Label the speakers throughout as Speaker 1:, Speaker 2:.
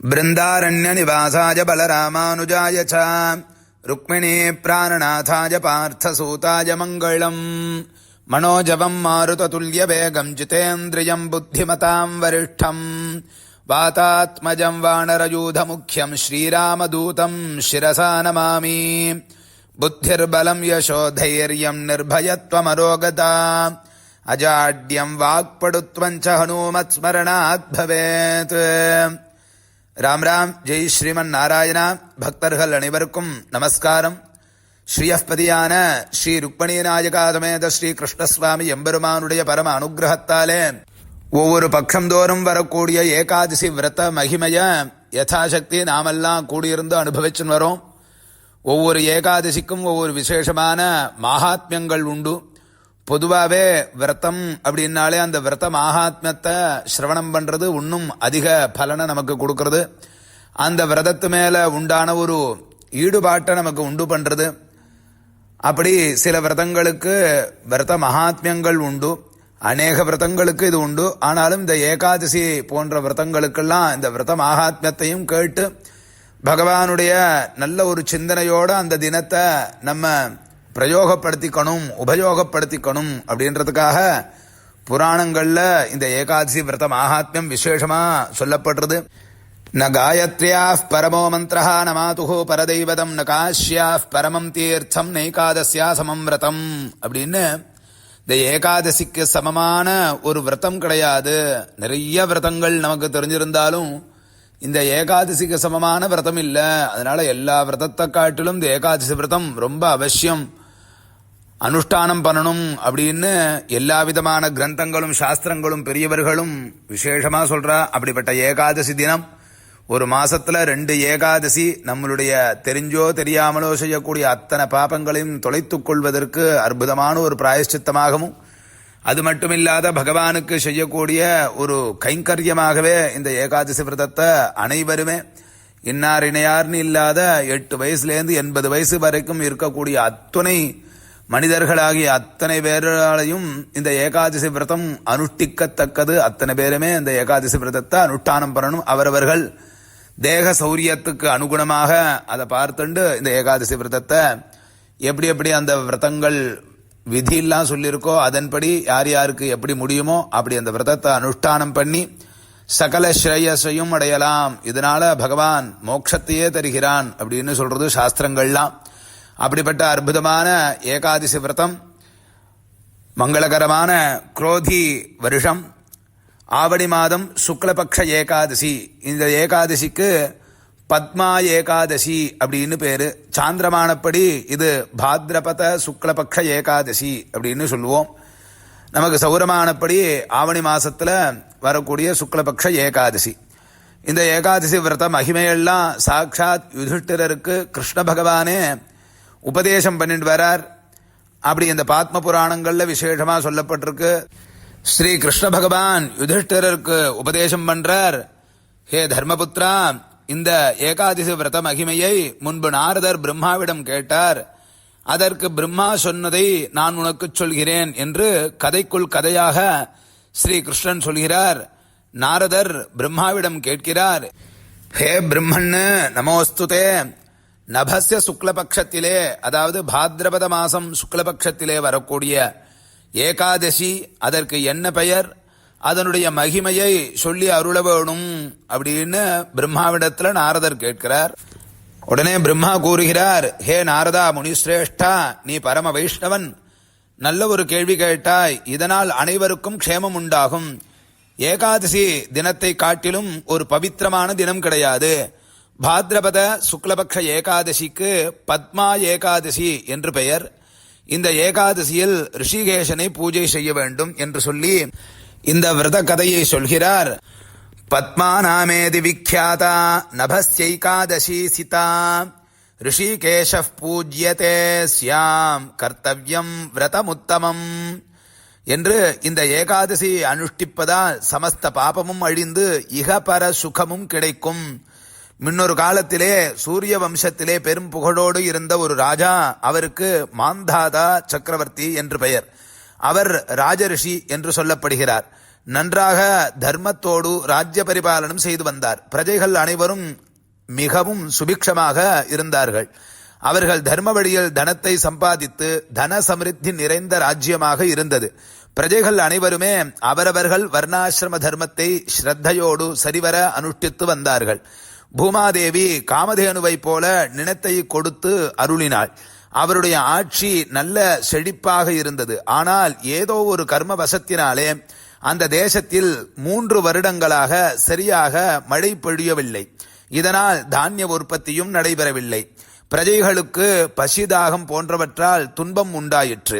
Speaker 1: பிருந்தாரண்யநிவாசாய பலராமானுஜாய ச ருக்மிணே பிராணநாதாய பார்த்தசூதாய மங்களம் மனோஜவம் மாருததுல்ய வேகம் ஜிதேந்திரியம் புத்திமதாம் வரிஷ்டம் வாத்தாத்மஜம் வானரயூதமுக்கியம் ஸ்ரீராமதூதம் சிரசா நமாமி புத்திர்பலம் யசோதைரியம் நிர்பயத்வமரோகதா அஜாட்யம் வாக்படுத்வம் ஹனூமத் ஸ்மரணாத் பவேத் ராம் ராம் ஜெய் ஸ்ரீமன் நாராயணா. பக்தர்கள் அனைவருக்கும் நமஸ்காரம். ஸ்ரீயஸ்பதியான ஸ்ரீ ருக்மணி நாயகாதமேத ஸ்ரீ கிருஷ்ணசுவாமி எம்பெருமானுடைய பரம அனுகிரகத்தாலே ஒவ்வொரு பக்கம் தோறும் வரக்கூடிய ஏகாதசி விரத மகிமைய யதாசக்தி நாமெல்லாம் கூடியிருந்து அனுபவிச்சுன்னு வரோம். ஒவ்வொரு ஏகாதசிக்கும் ஒவ்வொரு விசேஷமான மகாத்மியங்கள் உண்டு. பொதுவாகவே விரதம் அப்படின்னாலே அந்த விரத மகாத்மியத்தை சிரவணம் பண்ணுறது இன்னும் அதிக பலனை நமக்கு கொடுக்கறது. அந்த விரதத்து மேலே உண்டான ஒரு ஈடுபாட்டை நமக்கு உண்டு பண்ணுறது அப்படி சில விரதங்களுக்கு விரத மகாத்மியங்கள் உண்டு. அநேக விரதங்களுக்கு இது உண்டு. ஆனாலும் இந்த ஏகாதசி போன்ற விரதங்களுக்கெல்லாம் இந்த விரத மகாத்மியத்தையும் கேட்டு பகவானுடைய நல்ல ஒரு சிந்தனையோடு அந்த தினத்தை நம்ம பிரயோகப்படுத்திக்கணும் உபயோகப்படுத்திக்கணும் அப்படின்றதுக்காக புராணங்களில் இந்த ஏகாதசி விரத மகாத்மியம் விசேஷமாக சொல்லப்படுறது. ந காயத்ரியா பரமோ மந்திரா ந மாதுகோ பரதெய்வதம் ந காஷ்யா பரமம் தீர்த்தம் நைகாதசியா சமம் விரதம் அப்படின்னு இந்த ஏகாதசிக்கு சமமான ஒரு விரதம் கிடையாது. நிறைய விரதங்கள் நமக்கு தெரிஞ்சிருந்தாலும் இந்த ஏகாதசிக்கு சமமான விரதம் இல்லை. அதனால எல்லா விரதத்தை காட்டிலும் இந்த ஏகாதசி விரதம் ரொம்ப அவசியம். அனுஷ்டானம் பண்ணணும் அப்படின்னு எல்லா விதமான கிரந்தங்களும் சாஸ்திரங்களும் பெரியவர்களும் விசேஷமாக சொல்கிறா அப்படிப்பட்ட ஏகாதசி தினம். ஒரு மாசத்துல ரெண்டு ஏகாதசி நம்மளுடைய தெரிஞ்சோ தெரியாமலோ செய்யக்கூடிய அத்தனை பாபங்களையும் தொலைத்துக் கொள்வதற்கு அற்புதமான ஒரு பிராயஷ்சித்தமாகவும் அது மட்டுமில்லாத பகவானுக்கு செய்யக்கூடிய ஒரு கைங்கரியமாகவே இந்த ஏகாதசி விரதத்தை அனைவருமே இன்னார் இணையார்னு இல்லாத எட்டு வயசுலேருந்து எண்பது வயசு வரைக்கும் இருக்கக்கூடிய அத்துணை மனிதர்களாகிய அத்தனை பேராலையும் இந்த ஏகாதசி விரதம் அனுஷ்டிக்கத்தக்கது. அத்தனை பேருமே இந்த ஏகாதசி விரதத்தை அனுஷ்டானம் பண்ணணும். அவரவர்கள் தேக சௌரியத்துக்கு அனுகுணமாக அதை பார்த்துண்டு இந்த ஏகாதசி விரதத்தை எப்படி எப்படி அந்த விரதங்கள் விதியெல்லாம் சொல்லியிருக்கோ அதன்படி யார் யாருக்கு எப்படி முடியுமோ அப்படி அந்த விரதத்தை அனுஷ்டானம் பண்ணி சகல ஸ்ரேயஸையும் அடையலாம். இதனால பகவான் மோட்சத்தையே தருகிறான் அப்படின்னு சொல்றது சாஸ்திரங்கள்லாம். அப்படிப்பட்ட அற்புதமான ஏகாதசி விரதம் மங்களகரமான குரோதி வருஷம் ஆவணி மாதம் சுக்லபக்ஷ ஏகாதசி. இந்த ஏகாதசிக்கு பத்மா ஏகாதசி அப்படின்னு பேர். சாந்திரமானப்படி இது பாத்ரபத சுக்லபக்ஷ ஏகாதசி அப்படின்னு சொல்லுவோம். நமக்கு சௌரமானப்படி ஆவணி மாதத்தில் வரக்கூடிய சுக்லபக்ஷ ஏகாதசி. இந்த ஏகாதசி விரத மகிமையெல்லாம் சாட்சாத் யுதிஷ்டிரருக்கு கிருஷ்ண பகவானே உபதேசம் பண்ணிட்டு வரார். அப்படி இந்த பாத்ம புராணங்கள்ல விசேஷமா சொல்லப்பட்டிருக்கு. ஸ்ரீ கிருஷ்ண பகவான் யுதிஷ்டருக்கு உபதேசம் பண்றார். ஹே தர்மபுத்ரா இந்த ஏகாதசி விரத மகிமையை முன்பு நாரதர் பிரம்மாவிடம் கேட்டார். அதற்கு பிரம்மா சொன்னதை நான் உனக்கு சொல்கிறேன் என்று கதைக்குள் கதையாக ஸ்ரீ கிருஷ்ணன் சொல்கிறார். நாரதர் பிரம்மாவிடம் கேட்கிறார். ஹே பிரம்மன்னு நமோஸ்துதே நபஸ்ய சுக்லபக்ஷத்திலே அதாவது பாத்ரபத மாசம் சுக்லபக்ஷத்திலே வரக்கூடிய ஏகாதசி அதற்கு என்ன பெயர்? அதனுடைய மகிமையை சொல்லி அருள வேணும் அப்படின்னு பிரம்மாவிடத்தில் நாரதர் கேட்கிறார். உடனே பிரம்மா கூறுகிறார் ஹே நாரதா முனிஸ்ரேஷ்டா நீ பரம வைஷ்ணவன். நல்ல ஒரு கேள்வி கேட்டாய். இதனால் அனைவருக்கும் க்ஷேமம் உண்டாகும். ஏகாதசி தினத்தை காட்டிலும் ஒரு பவித்திரமான தினம் கிடையாது. பாத்ரபத சுக்லபக்ஷ ஏகாதசிக்கு பத்மா ஏகாதசி என்று பெயர். இந்த ஏகாதசியில் ரிஷிகேஷனை பூஜை செய்ய வேண்டும் என்று சொல்லி இந்த விரத கதையை சொல்கிறார். பத்மா நாமேதி விக்யாதா நபஸ்யைகாதசி சிதா. ரிஷிகேஷ பூஜ்யதே சியாம் கர்த்தவியம் விரதமுத்தமம் என்று இந்த ஏகாதசி அனுஷ்டிப்பதால் சமஸ்த பாபமும் அழிந்து இகபர சுகமும் கிடைக்கும். முன்னொரு காலத்திலே சூரிய வம்சத்திலே பெரும் புகழோடு இருந்த ஒரு ராஜா அவருக்கு மாந்தாதா சக்கரவர்த்தி என்று பெயர். அவர் ராஜரிஷி என்று சொல்லப்படுகிறார். நன்றாக தர்மத்தோடு ராஜ்ய பரிபாலனம் செய்து வந்தார். பிரஜைகள் அனைவரும் மிகவும் சுபிக்ஷமாக இருந்தார்கள். அவர்கள் தர்ம வழியில் தனத்தை சம்பாதித்து தன சமிருத்தி நிறைந்த ராஜ்யமாக இருந்தது. பிரஜைகள் அனைவருமே அவரவர்கள் வர்ணாசிரம தர்மத்தை ஸ்ரத்தையோடு சரிவர அனுஷ்டித்து வந்தார்கள். பூமாதேவி காமதேனுவை போல நினத்தை கொடுத்து அருளினாள். அவருடைய ஆட்சி நல்ல செழிப்பாக இருந்தது. ஆனால் ஏதோ ஒரு கர்ம வசத்தினாலே அந்த தேசத்தில் மூன்று வருடங்களாக சரியாக மழை பொழியவில்லை. இதனால் தானிய உற்பத்தியும் நடைபெறவில்லை. பிரஜைகளுக்கு பசிதாகம் போன்றவற்றால் துன்பம் உண்டாயிற்று.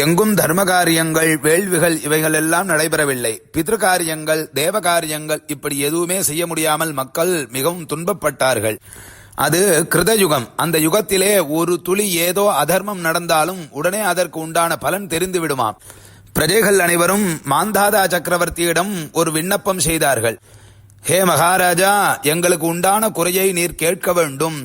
Speaker 1: எங்கும் தர்ம காரியங்கள் வேள்விகள் இவைகளெல்லாம் நடைபெறவில்லை. பித்ருகாரியங்கள் தேவ காரியங்கள் இப்படி எதுவுமே செய்ய முடியாமல் மக்கள் மிகவும் துன்பப்பட்டார்கள். அது கிருதயுகம். அந்த யுகத்திலே ஒரு துளி ஏதோ அதர்மம் நடந்தாலும் உடனே அதற்கு உண்டான பலன் தெரிந்து விடுமாம் பிரஜைகள் அனைவரும் மாந்தாதா சக்கரவர்த்தியிடம் ஒரு விண்ணப்பம் செய்தார்கள். ஹே மகாராஜா எங்களுக்கு உண்டான குறையை நீர் கேட்க வேண்டும்.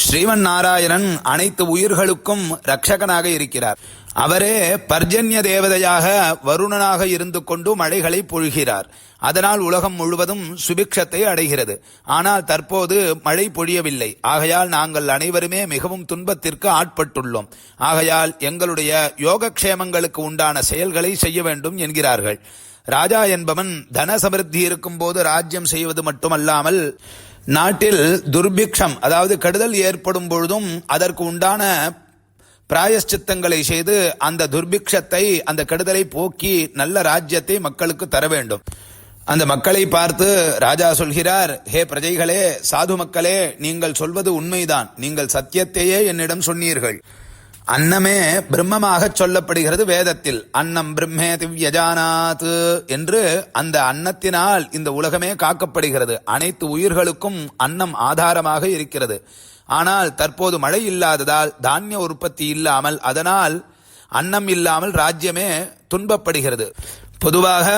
Speaker 1: ஸ்ரீமன் நாராயணன் அனைத்து உயிர்களுக்கும் ரட்சகனாக இருக்கிறார். அவரே பர்ஜன்ய தேவதையாக வருணனாக இருந்து கொண்டு மழைகளை பொழிகிறார். அதனால் உலகம் முழுவதும் சுபிக்ஷத்தை அடைகிறது. ஆனால் தற்போது மழை பொழியவில்லை. ஆகையால் நாங்கள் அனைவருமே மிகவும் துன்பத்திற்கு ஆட்பட்டுள்ளோம். ஆகையால் எங்களுடைய யோகக்ஷேமங்களுக்கு உண்டான செயல்களை செய்ய வேண்டும் என்கிறார்கள். ராஜா என்பவன் தன சமிருத்தி இருக்கும்போது ராஜ்யம் செய்வது மட்டுமல்லாமல் நாட்டில் துர்பிக்ஷம் அதாவது கெடுதல் ஏற்படும் பொழுதும் அதற்கு உண்டான பிராயஷ்சித்தங்களை செய்து அந்த துர்பிக்ஷத்தை அந்த கெடுதலை போக்கி நல்ல ராஜ்யத்தை மக்களுக்கு தர வேண்டும். அந்த மக்களை பார்த்து ராஜா சொல்கிறார் ஹே பிரஜைகளே சாது மக்களே நீங்கள் சொல்வது உண்மைதான். நீங்கள் சத்தியத்தையே என்னிடம் சொன்னீர்கள். அன்னமே பிரம்மமாக சொல்லப்படுகிறது வேதத்தில். அன்னம் பிரம்மே திவ்யஜானாத் என்று அந்த அன்னத்தினால் இந்த உலகமே காக்கப்படுகிறது. அனைத்து உயிர்களுக்கும் அன்னம் ஆதாரமாக இருக்கிறது. ஆனால் தற்போது மழை இல்லாததால் தானிய உற்பத்தி இல்லாமல் அதனால் அன்னம் இல்லாமல் ராஜ்யமே துன்பப்படுகிறது. பொதுவாக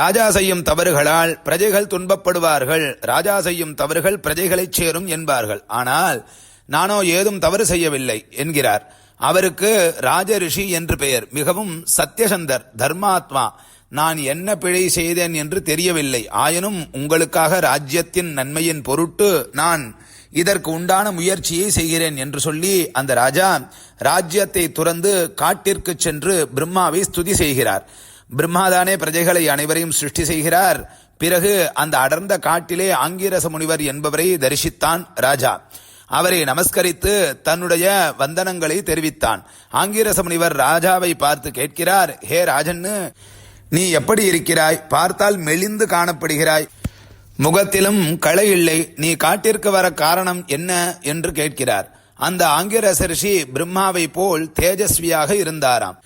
Speaker 1: ராஜா செய்யும் தவறுகளால் பிரஜைகள் துன்பப்படுவார்கள். ராஜா செய்யும் தவறுகள் பிரஜைகளைச் சேரும் என்பார்கள். ஆனால் நானோ ஏதும் தவறு செய்யவில்லை என்கிறார். அவருக்கு ராஜரிஷி என்று பெயர். மிகவும் சத்யசந்தர் தர்மாத்மா. நான் என்ன பிழை செய்தேன் என்று தெரியவில்லை. ஆயினும் உங்களுக்காக ராஜ்யத்தின் நன்மையின் பொருட்டு நான் இதற்கு உண்டான முயற்சியை செய்கிறேன் என்று சொல்லி அந்த ராஜா ராஜ்யத்தை துறந்து காட்டிற்கு சென்று பிரம்மாவை ஸ்துதி செய்கிறார். பிரம்மாதானே பிரஜைகளை அனைவரையும் சிருஷ்டி செய்கிறார். பிறகு அந்த அடர்ந்த காட்டிலே ஆங்கிரச முனிவர் என்பவரை தரிசித்தான் ராஜா. அவரை நமஸ்கரித்து தன்னுடைய வந்தனங்களை தெரிவித்தான். ஆங்கிரச முனிவர் ராஜாவை பார்த்து கேட்கிறார் ஹே ராஜன்னு நீ எப்படி இருக்கிறாய்? பார்த்தால் மெலிந்து காணப்படுகிறாய். முகத்திலும் களை இல்லை. நீ காட்டிற்கு வர காரணம் என்ன என்று கேட்கிறார். அந்த ஆங்கிரச ரிஷி பிரம்மாவை போல் தேஜஸ்வியாக இருந்தாராம்.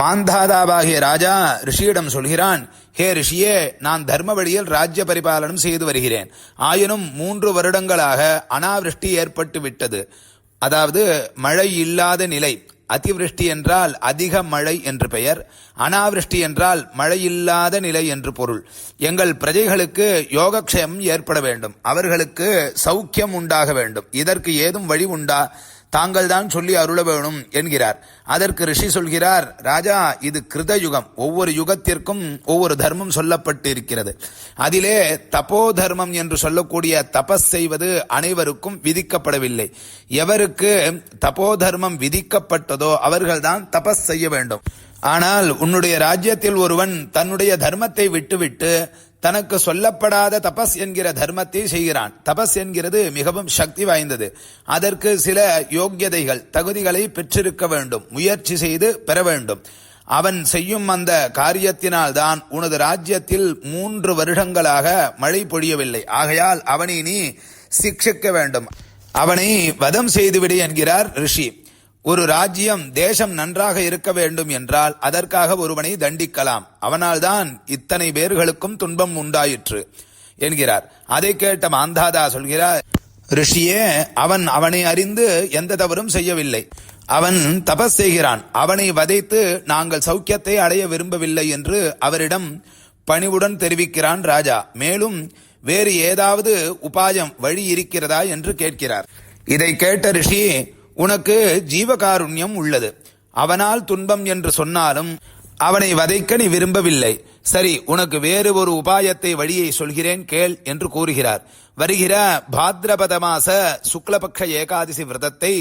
Speaker 1: மாந்தாதாவாகிய ராஜா ரிஷியிடம் சொல்கிறான் ஹே ரிஷியே நான் தர்ம வழியில் ராஜ்ய பரிபாலனம் செய்து வருகிறேன். ஆயினும் மூன்று வருடங்களாக அனாவிருஷ்டி ஏற்பட்டு விட்டது அதாவது மழை இல்லாத நிலை. அதிவிருஷ்டி என்றால் அதிக மழை என்று பெயர். அனாவிருஷ்டி என்றால் மழையில்லாத நிலை என்று பொருள். எங்கள் பிரஜைகளுக்கு யோகக்ஷேமம் ஏற்பட வேண்டும். அவர்களுக்கு சௌக்கியம் உண்டாக வேண்டும். இதற்கு ஏதும் வழி உண்டா? தாங்கள் தான் சொல்லி அருள வேணும் என்கிறார். அதற்கு ரிஷி சொல்கிறார் ராஜா இது கிருத யுகம் ஒவ்வொரு யுகத்திற்கும் ஒவ்வொரு தர்மம் சொல்லப்பட்டு இருக்கிறது அதிலே தபோ தர்மம் என்று சொல்லக்கூடிய தபஸ் செய்வது அனைவருக்கும் விதிக்கப்படவில்லை. எவருக்கு தபோ தர்மம் விதிக்கப்பட்டதோ அவர்கள்தான் தபஸ் செய்ய வேண்டும். ஆனால் உன்னுடைய ராஜ்யத்தில் ஒருவன் தன்னுடைய தர்மத்தை விட்டுவிட்டு தனக்கு சொல்லப்படாத தபஸ் என்கிற தர்மத்தை செய்கிறான். தபஸ் என்கிறது மிகவும் சக்தி வாய்ந்தது. அதற்கு சில யோக்கியதைகள் தகுதிகளை பெற்றிருக்க வேண்டும். முயற்சி செய்து பெற வேண்டும். அவன் செய்யும் அந்த காரியத்தினால் தான் உனது ராஜ்யத்தில் மூன்று வருடங்களாக மழை பொழியவில்லை. ஆகையால் அவனை நீ சிக்ஷிக்க வேண்டும். அவனை வதம் செய்துவிடு என்கிறார் ரிஷி. ஒரு ராஜ்யம் தேசம் நன்றாக இருக்க வேண்டும் என்றால் அதற்காக ஒருவனை தண்டிக்கலாம். அவனால்தான் இத்தனை பேர்களுக்கும் துன்பம் உண்டாயிற்று என்கிறார். அதை கேட்ட மாந்தாதா சொல்கிறார் ரிஷியே அவன் அவனை அறிந்து எந்த தவறும் செய்யவில்லை. அவன் தபஸ் செய்கிறான். அவனை வதைத்து நாங்கள் சௌக்கியத்தை அடைய விரும்பவில்லை என்று அவரிடம் பணிவுடன் தெரிவிக்கிறான் ராஜா. மேலும் வேறு ஏதாவது உபாயம் வழி இருக்கிறதா? என்று கேட்கிறார். இதை கேட்ட ரிஷி உனக்கு ஜீவகாருண்யம் உள்ளது. அவனால் துன்பம் என்று சொன்னாலும் அவனை வதைக்க நீ விரும்பவில்லை. சரி உனக்கு வேறு ஒரு உபாயத்தை வழியை சொல்கிறேன் கேள் என்று கூறுகிறார். வருகிற பாத்ரபத மாச சுக்லபக்ஷ ஏகாதசி விரதத்தை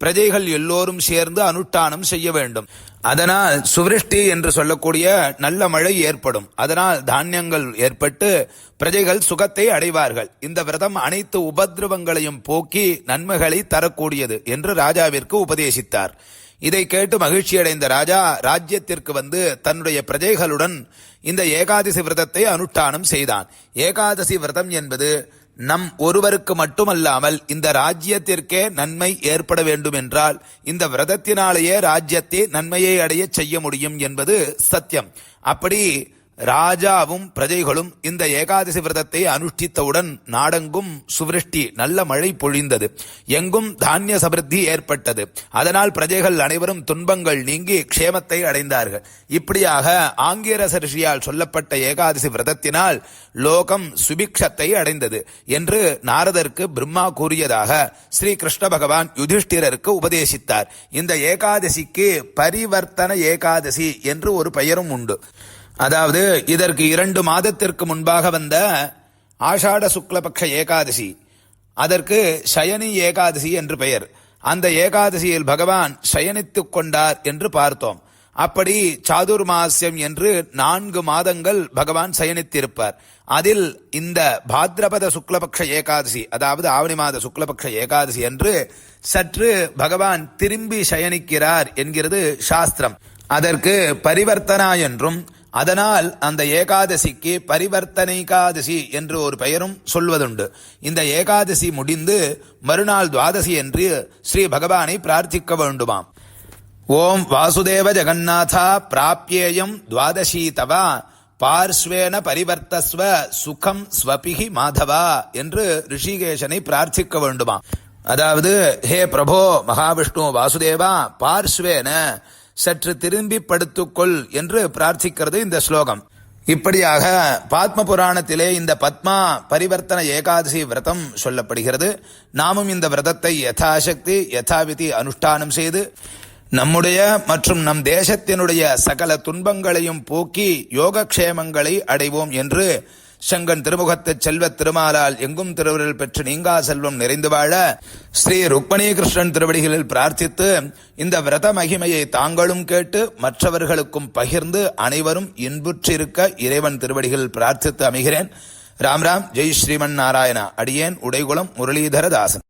Speaker 1: பிரஜைகள் எல்லோரும் சேர்ந்து அனுஷ்டானம் செய்ய வேண்டும். அதனால் சுவிருஷ்டி என்று சொல்லக்கூடிய நல்ல மழை ஏற்படும். அதனால் தானியங்கள் ஏற்பட்டு பிரஜைகள் சுகத்தை அடைவார்கள். இந்த விரதம் அனைத்து உபதிரவங்களையும் போக்கி நன்மைகளை தரக்கூடியது என்று ராஜாவிற்கு உபதேசித்தார். இதை கேட்டு மகிழ்ச்சியடைந்த ராஜா ராஜ்யத்திற்கு வந்து தன்னுடைய பிரஜைகளுடன் இந்த ஏகாதசி விரதத்தை அனுஷ்டானம் செய்தான். ஏகாதசி விரதம் என்பது நம் ஒருவருக்கு மட்டுமல்லாமல் இந்த ராஜ்யத்திற்கே நன்மை ஏற்பட வேண்டும் என்றால் இந்த விரதத்தினாலேயே ராஜ்யத்தை நன்மையை அடைய செய்ய முடியும் என்பது சத்தியம். அப்படி ராஜாவும் பிரஜைகளும் இந்த ஏகாதசி விரதத்தை அனுஷ்டித்தவுடன் நாடெங்கும் சுவிருஷ்டி நல்ல மழை பொழிந்தது. எங்கும் தானிய சபிருத்தி ஏற்பட்டது. அதனால் பிரஜைகள் அனைவரும் துன்பங்கள் நீங்கி க்ஷேமத்தை அடைந்தார்கள். இப்படியாக ஆங்கிரச ரிஷியால் சொல்லப்பட்ட ஏகாதசி விரதத்தினால் லோகம் சுபிக்ஷத்தை அடைந்தது என்று நாரதருக்கு பிரம்மா கூறியதாக ஸ்ரீ கிருஷ்ண பகவான் யுதிஷ்டிரருக்கு உபதேசித்தார். இந்த ஏகாதசிக்கு பரிவர்த்தன ஏகாதசி என்று ஒரு பெயரும் உண்டு. அதாவது இதற்கு இரண்டு மாதத்திற்கு முன்பாக வந்த ஆஷாட சுக்லபக்ஷ ஏகாதசி. அதற்கு சயனி ஏகாதசி என்று பெயர். அந்த ஏகாதசியில் பகவான் சயனித்துக் கொண்டார் என்று பார்த்தோம். அப்படி சாதுர்மாசியம் என்று நான்கு மாதங்கள் பகவான் சயனித்திருப்பார். அதில் இந்த பாத்ரபத சுக்லபக்ஷ ஏகாதசி அதாவது ஆவணி மாத சுக்லபக்ஷ ஏகாதசி என்று சற்று பகவான் திரும்பி சயனிக்கிறார் என்கிறது சாஸ்திரம். அதற்கு பரிவர்த்தனா என்றும் அதனால் அந்த ஏகாதசிக்கு பரிவர்த்தனைகாதசி என்று ஒரு பெயரும் சொல்வதுண்டு. இந்த ஏகாதசி முடிந்து மறுநாள் துவாதசி என்று ஸ்ரீ பகவானை பிரார்த்திக்க வேண்டுமாம். ஓம் வாசுதேவ ஜெகநாதா பிராப்யேயம் துவாதசி தவா பார்ஸ்வேன பரிவர்த்தஸ்வ சுகம் ஸ்வபிகி மாதவா என்று ரிஷிகேஷனை பிரார்த்திக்க வேண்டுமா அதாவது ஹே பிரபோ மகாவிஷ்ணு வாசுதேவா பார்ஸ்வேன சற்று திரும்பி படுத்துக்கொள் என்று பிரார்த்திக்கிறது இந்த ஸ்லோகம். இப்படியாக பாத்ம புராணத்திலே இந்த பத்மா பரிவர்த்தன ஏகாதசி விரதம் சொல்லப்படுகிறது. நாமும் இந்த விரதத்தை யதாசக்தி யதாவிதி அனுஷ்டானம் செய்து நம்முடைய மற்றும் நம் தேசத்தினுடைய சகல துன்பங்களையும் போக்கி யோகக்ஷேமங்களை அடைவோம் என்று செங்கன் திருமுகத்து செல்வ திருமாலால் எங்கும் திருவருள் பெற்று நீங்கா செல்வம் நிறைந்து வாழ ஸ்ரீ ருக்மணி கிருஷ்ணன் திருவடிகளில் பிரார்த்தித்து இந்த விரத மகிமையை தாங்களும் கேட்டு மற்றவர்களுக்கும் பகிர்ந்து அனைவரும் இன்புற்றிருக்க இறைவன் திருவடிகளில் பிரார்த்தித்து அமைகிறேன். ராம் ராம் ஜெய் ஸ்ரீமன் நாராயணா. அடியேன் உடைகுளம் முரளிதர தாசன்